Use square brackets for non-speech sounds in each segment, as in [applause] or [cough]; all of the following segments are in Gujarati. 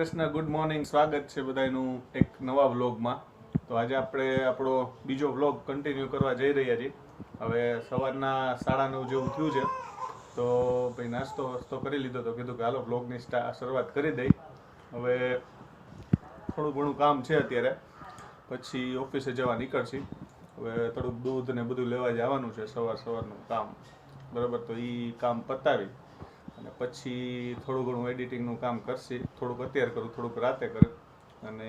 કૃષ્ણ ગુડ મોર્નિંગ સ્વાગત છે બધાનું એક નવા વ્લોગમાં તો આજે આપણે આપણો બીજો વ્લોગ કન્ટિન્યુ કરવા જઈ રહ્યા છીએ. હવે સવારના સાડા નવ જેવું થયું છે. તો ભાઈ નાસ્તો વાસ્તો કરી લીધો તો કીધું કે હાલો વ્લોગની શરૂઆત કરી દઈ. હવે થોડું ઘણું કામ છે અત્યારે. પછી ઓફિસે જવા નીકળશી. હવે થોડુંક દૂધ ને બધું લેવા જવાનું છે સવાર સવારનું કામ. બરાબર, તો એ કામ પતાવી. અને પછી થોડું ઘણું એડિટિંગનું કામ કરશે. થોડુંક અત્યારે કરું, થોડુંક રાતે કરું. અને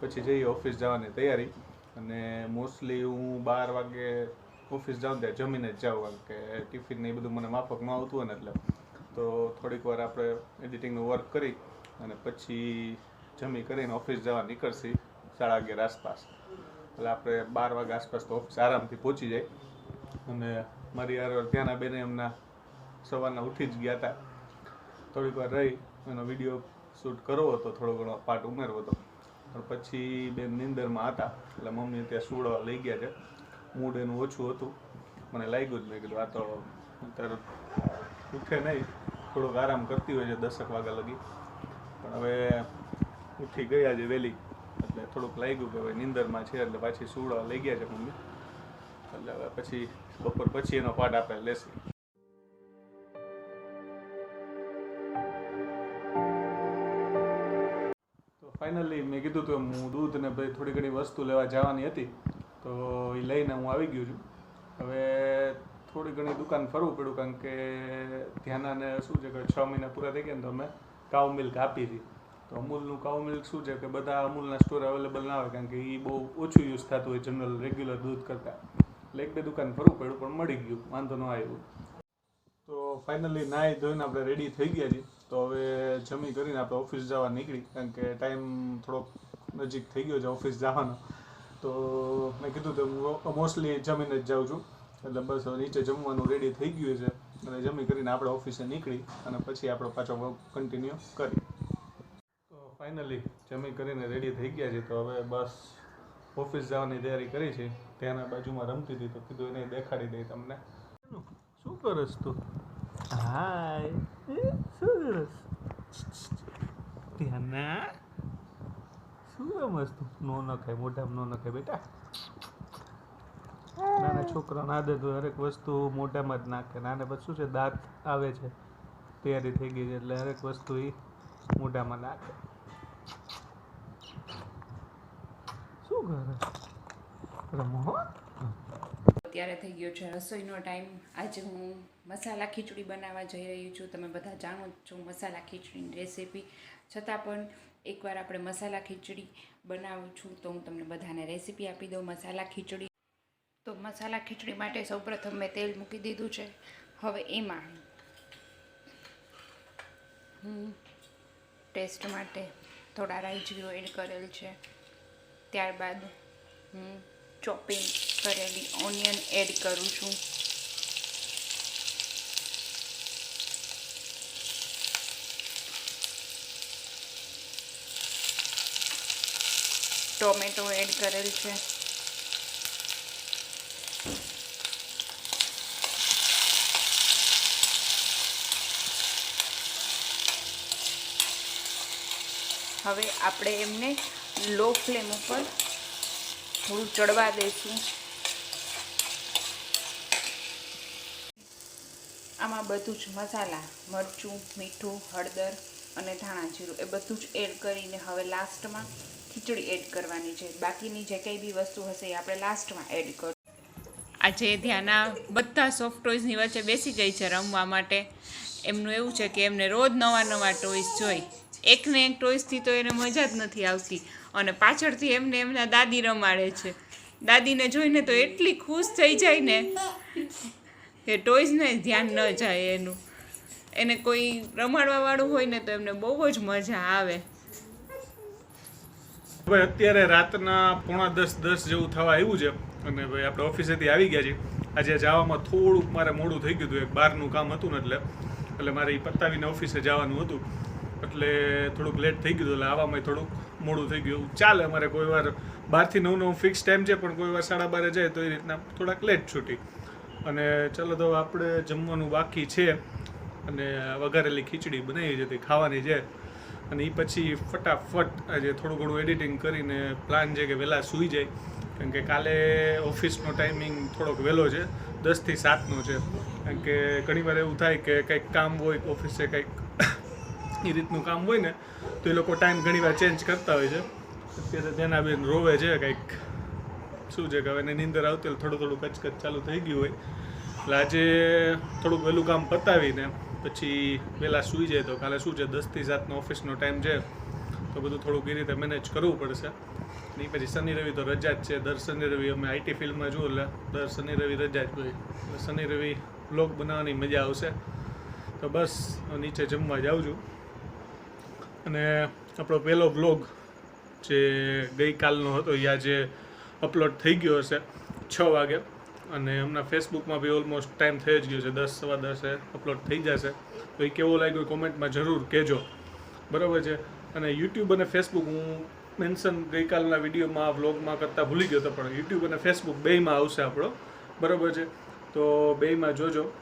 પછી જઈએ ઓફિસ જવાની તૈયારી. અને મોસ્ટલી હું બાર વાગે ઓફિસ જાઉં ત્યાં જમીને જ જાઉં, કારણ કે ટિફિન ને એ બધું મને માફક ન આવતું હોય ને એટલે. તો થોડીક વાર આપણે એડિટિંગનું વર્ક કરી અને પછી જમી કરીને ઓફિસ જવા નીકળશી સાડા અગિયાર આસપાસ. એટલે આપણે બાર વાગે આસપાસ તો ઓફિસ આરામથી પહોંચી જાય. અને મારી યાર ત્યાંના બેને એમના સવારના ઉઠી જ ગયા હતા થોડીક વાર રહી. એનો વીડિયો શૂટ કરવો હતો, થોડો ઘણો પાર્ટ ઉમેરવો હતો. પણ પછી બેન નિંદરમાં હતા, એટલે મમ્મી ત્યાં સુડવા લઈ ગયા છે. મૂડ એનું ઓછું હતું. મને લાગ્યું જ, મેં કીધું, આ તો અત્યારે ઉઠે નહીં. થોડોક આરામ કરતી હોય છે, દસેક વાગ્યા લગી. પણ હવે ઉઠી ગયા છે વહેલી. એટલે થોડુંક લાગ્યું કે હવે નિંદરમાં છે, એટલે પાછી સુડવા લઈ ગયા છે મમ્મી. એટલે હવે પછી બપોર પછી એનો પાઠ આપણે લેશું. ફાઇનલી મેં કીધું તું હું દૂધ ને ભાઈ થોડી ઘણી વસ્તુ લેવા જવાની હતી, તો એ લઈને હું આવી ગયો છું. હવે થોડી ઘણી દુકાન ફરવું પડ્યું કારણ કે ધ્યાનાને શું છે કે છ મહિના પૂરા થઈ ગયા ને તો અમે કાઉ મિલ્ક આપી હતી. તો અમૂલનું કાઉ મિલ્ક શું છે કે બધા અમૂલના સ્ટોર અવેલેબલ ના હોય કારણ કે એ બહુ ઓછું યુઝ થતું હોય જનરલ રેગ્યુલર દૂધ કરતાં. એટલે એક બે દુકાન ફરવું પડ્યું પણ મળી ગયું, વાંધો ન આવ્યું. ફાઇનલી નાહી ધોઈને આપણે રેડી થઈ ગયા છીએ. તો હવે જમી કરીને આપણે ઓફિસ જવા નીકળી. કારણ કે ટાઈમ થોડોક નજીક થઈ ગયો છે ઓફિસ જવાનો. તો મેં કીધું તો હું મોસ્ટલી જમીને જ જાઉં છું. એટલે બસ હવે નીચે જમવાનું રેડી થઈ ગયું છે. અને જમી કરીને આપણે ઓફિસે નીકળી અને પછી આપણો પાછો કન્ટિન્યુ કરી તો ફાઇનલી જમી કરીને રેડી થઈ ગયા છે તો હવે બસ ઓફિસ જવાની તૈયારી કરી છે. ત્યાંના બાજુમાં રમતી હતી તો કીધું એને દેખાડી દઈ તમને. શું કરસ તું? હાય શું કરસ ધ્યાના શું મસ્ત તું નો નખાય, મોઢામાં નો નખાય બેટા. નાના છોકરાને આદત હોય હરેક વસ્તુ મોઢામાં જ નાખે. નાને પછી શું છે, દાંત આવે છે, તૈયારી થઈ ગઈ છે, એટલે હરેક વસ્તુ એ મોઢામાં નાખે. શું કરે? રમો અત્યારે થઈ ગયો છે રસોઈનો ટાઈમ. આજે હું મસાલા ખીચડી બનાવવા જઈ રહી છું. તમે બધા જાણો છો મસાલા ખીચડીની રેસીપી. છતાં પણ એકવાર આપણે મસાલા ખીચડી બનાવું છું તો હું તમને બધાને રેસીપી આપી દઉં. મસાલા ખીચડી તો મસાલા ખીચડી માટે સૌપ્રથમ મેં તેલ મૂકી દીધું છે. હવે એમાં હું ટેસ્ટ માટે થોડા રાઈ જીરું એડ કરેલ છે. ત્યારબાદ હું ચોપિંગ કરેલી ઓનિયન એડ કરું છું. ટોમેટો એડ કરેલ છે. હવે આપણે એમને લો ફ્લેમ ઉપર થોડું ચડવા દઈશું આમાં બધું જ મસાલા, મરચું, મીઠું, હળદર અને ધાણા જીરું એ બધું જ એડ કરીને હવે લાસ્ટમાં ખીચડી એડ કરવાની છે. બાકીની જે કંઈ બી વસ્તુ હશે એ આપણે લાસ્ટમાં એડ કર આજે ધ્યાના બધા સોફ્ટ ટોયસની વચ્ચે બેસી ગઈ છે રમવા માટે. એમનું એવું છે કે એમને રોજ નવા નવા ટોયસ જોઈ. એકને એક ટોયસથી તો એને મજા જ નથી આવતી. અને પાછળથી એમને એમના દાદી રમાડે છે. દાદીને જોઈને તો એટલી ખુશ થઈ જાય ને કે ટોયસને ધ્યાન ન જાય એનું. એને કોઈ રમાડવા વાળું હોય ને તો એમને બહુ જ મજા આવે. ભાઈ, અત્યારે રાતના પોણા દસ દસ જેવું થવા આવ્યું છે અને ભાઈ, આપણે ઓફિસેથી આવી ગયા છીએ. આજે જવામાં થોડુંક મારે મોડું થઈ ગયું હતું, એક બહારનું કામ હતું ને એટલે. એટલે મારે એ પતાવીને ઓફિસે જવાનું હતું. એટલે થોડુંક લેટ થઈ ગયું એટલે આવવામાં થોડુંક મોડું થઈ ગયું. ચાલે, અમારે કોઈ વાર બારથી નવ નવ ફિક્સ ટાઈમ છે, પણ કોઈ વાર સાડા બારે જાય તો એ રીતના થોડાક લેટ છૂટી. અને ચલો તો આપણે જમવાનું બાકી છે. અને વઘારેલી ખીચડી બનાવી જતી ખાવાની છે. અને એ પછી ફટાફટ આજે થોડું ઘણું એડિટિંગ કરીને પ્લાન છે કે વહેલા સૂઈ જાય. કારણ કે કાલે ઓફિસનો ટાઈમિંગ થોડોક વહેલો છે, દસથી સાતનો છે. કારણ કે ઘણીવાર એવું થાય કે કંઈક કામ હોય, ઓફિસે કંઈક એ રીતનું કામ હોય ને, તો એ લોકો ટાઈમ ઘણીવાર ચેન્જ કરતા હોય છે. અત્યારે તેના બેન રોવે છે કંઈક, શું છે કે હવે નીંદર આવતી થોડું થોડું કચકચ ચાલુ થઈ ગયું હોય. એટલે આજે થોડુંક વહેલું કામ પતાવીને પછી વહેલા સૂઈ જાય તો કાલે શું છે? દસથી સાતનો ઓફિસનો ટાઈમ છે. તો બધું થોડુંક એ રીતે મેનેજ કરવું પડશે. ને પછી શનિ, રવિ તો રજા જ છે. દર શનિ, રવિ અમે આઈટી ફિલ્ડમાં જુઓ એટલે દર શનિ, રવિ રજા જ હોય. એટલે શનિ, રવિ બ્લોગ બનાવવાની મજા આવશે. તો બસ નીચે જમવા જાઉં છું. અને આપણો પહેલો બ્લોગ જે ગઈકાલનો હતો એ આજે અપલોડ થઈ ગયો હશે છ વાગે. અને હમણાં ફેસબુકમાં બી ઓલમોસ્ટ ટાઈમ થઈ જ ગયો છે. દસ, સવા દસે અપલોડ થઈ જશે. તો એ કેવો લાગ્યો કોમેન્ટમાં જરૂર કહેજો. બરાબર છે? અને યુટ્યુબ અને ફેસબુક હું મેન્શન ગઈકાલના વિડીયોમાં વ્લોગમાં કરતાં ભૂલી ગયો હતો પણ યુટ્યુબ અને ફેસબુક બેયમાં આવશે આપણો. બરાબર છે? તો બેયમાં જોજો.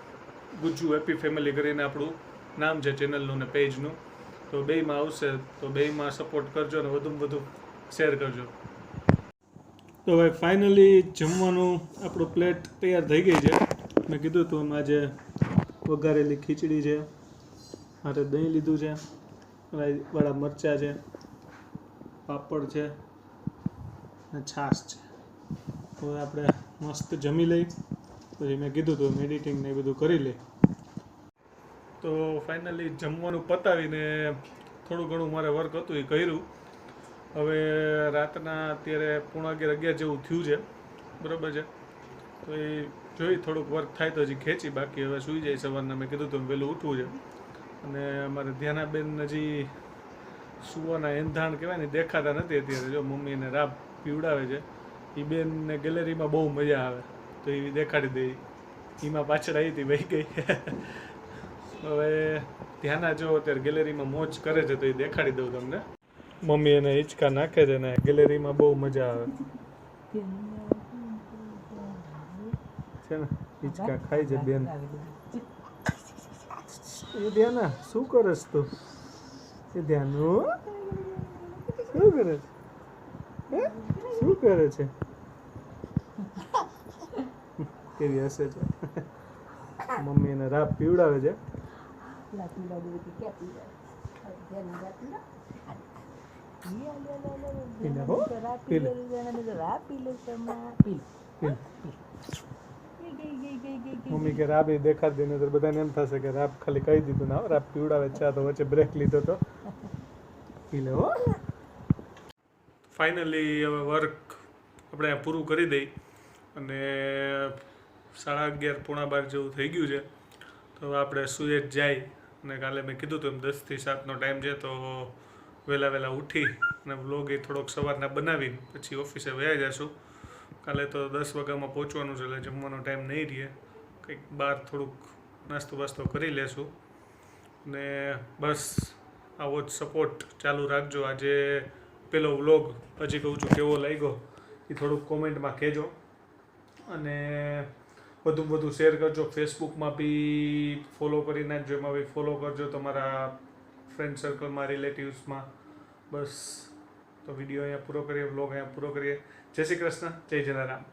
ગુજ્જુ હેપી ફેમિલી કરીને આપણું નામ છે ચેનલનું ને પેજનું તો બેયમાં આવશે. તો બેયમાં સપોર્ટ કરજો અને વધુમાં વધુ શેર કરજો. તો હવે ફાઇનલી જમવાનું આપણું પ્લેટ તૈયાર થઈ ગઈ છે. મેં કીધું હતું આજે વઘારેલી ખીચડી છે મારે દહીં લીધું છે વાળા મરચાં છે, પાપડ છે અને છાશ છે. હવે આપણે મસ્ત જમી લઈ, પછી મેં કીધું હતું એડિટિંગ ને એ બધું કરી લઈ. તો ફાઇનલી જમવાનું પતાવીને થોડું ઘણું મારે વર્ક હતું એ કર્યું. હવે રાતના અત્યારે પોણા અગિયાર અગિયાર જેવું થયું છે. બરાબર છે? તો એ જોઈ થોડુંક વર્ક થાય તો હજી ખેંચી, બાકી હવે સૂઈ જાય સવારના. મેં કીધું તો વહેલું ઉઠવું છે. અને અમારે ધ્યાનાબેન હજી સુવાના એંધાણ કહેવાય ને, દેખાતા નથી અત્યારે. જો મમ્મીને રાબ પીવડાવે છે એ બેનને ગેલેરીમાં બહુ મજા આવે. તો એ દેખાડી દે. એમાં પાછળ આવી હતી, વહી ગઈ. [laughs] હવે ધ્યાના જો અત્યારે ગેલેરીમાં મોજ કરે છે તો એ દેખાડી દઉં તમને. મમ્મી એને હિંચકા નાખે છે ને ગેલેરીમાં બહુ મજા આવે. છે ને? હિંચકા ખાય છે બેન. એ ધ્યાના શું કરસ તું? એ ધ્યાનું શું કરે છે? શું કરે છે? કેવી હશે છે? મમ્મી એને રાબ પીવડાવે છે? મમ્મી કે રાબ એ દેખાડ દઈને તો બધાને એમ થશે કે રાબ ખાલી કહી દીધું ના હો, રાબ પીવડાવે છે આ તો વચ્ચે બ્રેક લીધો તો પી લે હો ફાઇનલી હવે વર્ક આપણે પૂરું કરી દઈ અને સાડા અગિયાર પોણા બાર જેવું થઈ ગયું છે તો હવે આપણે સુએજ જાય અને કાલે મેં કીધું હતું એમ દસથી સાતનો ટાઈમ છે તો વહેલા વહેલા ઉઠી અને વ્લોગ એ થોડોક સવારના બનાવીને પછી ઓફિસે વયા જશું. કાલે તો દસ વાગ્યામાં પહોંચવાનું છે એટલે જમવાનો ટાઈમ નહીં રહે. કંઈક બહાર થોડુંક નાસ્તો બાસ્તો કરી લેશું. ને બસ આવો જ સપોર્ટ ચાલુ રાખજો. આજે પેલો વ્લોગ હજી કહું છું કેવો લાગ્યો એ થોડુંક કોમેન્ટમાં કહેજો. અને વધુમાં વધુ શેર કરજો. ફેસબુકમાં બી ફોલો કરી નાખજો એમાં બી ફોલો કરજો તમારા ફ્રેન્ડ સર્કલમાં રિલેટિવ્સમાં બસ. તો વીડિયો અહીંયા પૂરો કરીએ વ્લોગ અહીંયા પૂરો કરીએ. જય શ્રી કૃષ્ણ, જય જલારામ.